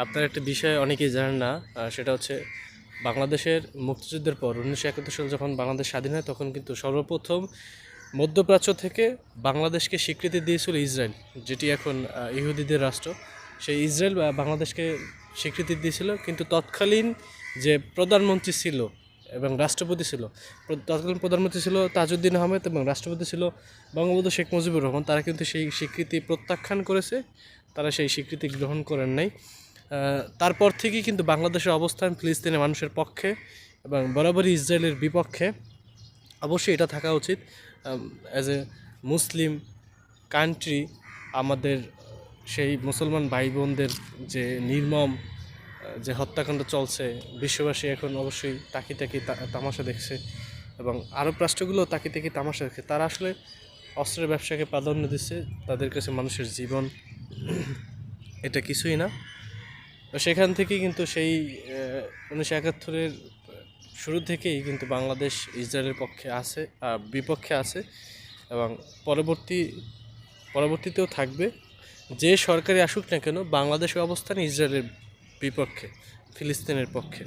আপনার একটা বিষয় অনেকেই জানেন না সেটা হচ্ছে বাংলাদেশের মুক্তিযুদ্ধের পর উনিশশো একাত্তর সালে যখন বাংলাদেশ স্বাধীন হয়, তখন কিন্তু সর্বপ্রথম মধ্যপ্রাচ্য থেকে বাংলাদেশকে স্বীকৃতি দিয়েছিল ইসরায়েল, যেটি এখন ইহুদিদের রাষ্ট্র। সেই ইসরায়েল বাংলাদেশকে স্বীকৃতি দিয়েছিল, কিন্তু তৎকালীন যে প্রধানমন্ত্রী ছিল এবং রাষ্ট্রপতি ছিল তৎকালীন প্রধানমন্ত্রী ছিল তাজউদ্দিন আহমেদ এবং রাষ্ট্রপতি ছিল বঙ্গবন্ধু শেখ মুজিবুর রহমান, তারা কিন্তু সেই স্বীকৃতি প্রত্যাখ্যান করেছে। তারা সেই স্বীকৃতি গ্রহণ করেন নাই। তারপর থেকেই কিন্তু বাংলাদেশের অবস্থান ফিলিস্তিনের মানুষের পক্ষে এবং বরাবরই ইসরায়েলের বিপক্ষে। অবশ্যই এটা থাকা উচিত। অ্যাজ এ মুসলিম কান্ট্রি আমাদের সেই মুসলমান ভাই বোনদের যে নির্মম, যে হত্যাকাণ্ড চলছে, বিশ্ববাসী এখন অবশ্যই তাকি তাকি তামাশা দেখছে এবং আরব রাষ্ট্রগুলো তাকি তাকি তামাশা দেখছে। তারা আসলে অস্ত্রের ব্যবসাকে প্রাধান্য দিচ্ছে, তাদের কাছে মানুষের জীবন, এটা কিছুই না। তো সেখান থেকেই কিন্তু সেই উনিশশো একাত্তরের শুরু থেকেই কিন্তু বাংলাদেশ ইসরায়েলের পক্ষে আছে বিপক্ষে আছে এবং পরবর্তী, পরবর্তীতেও থাকবে। যে সরকারি আসুক না কেন, বাংলাদেশের অবস্থান ইসরায়েলের বিপক্ষে, ফিলিস্তিনের পক্ষে।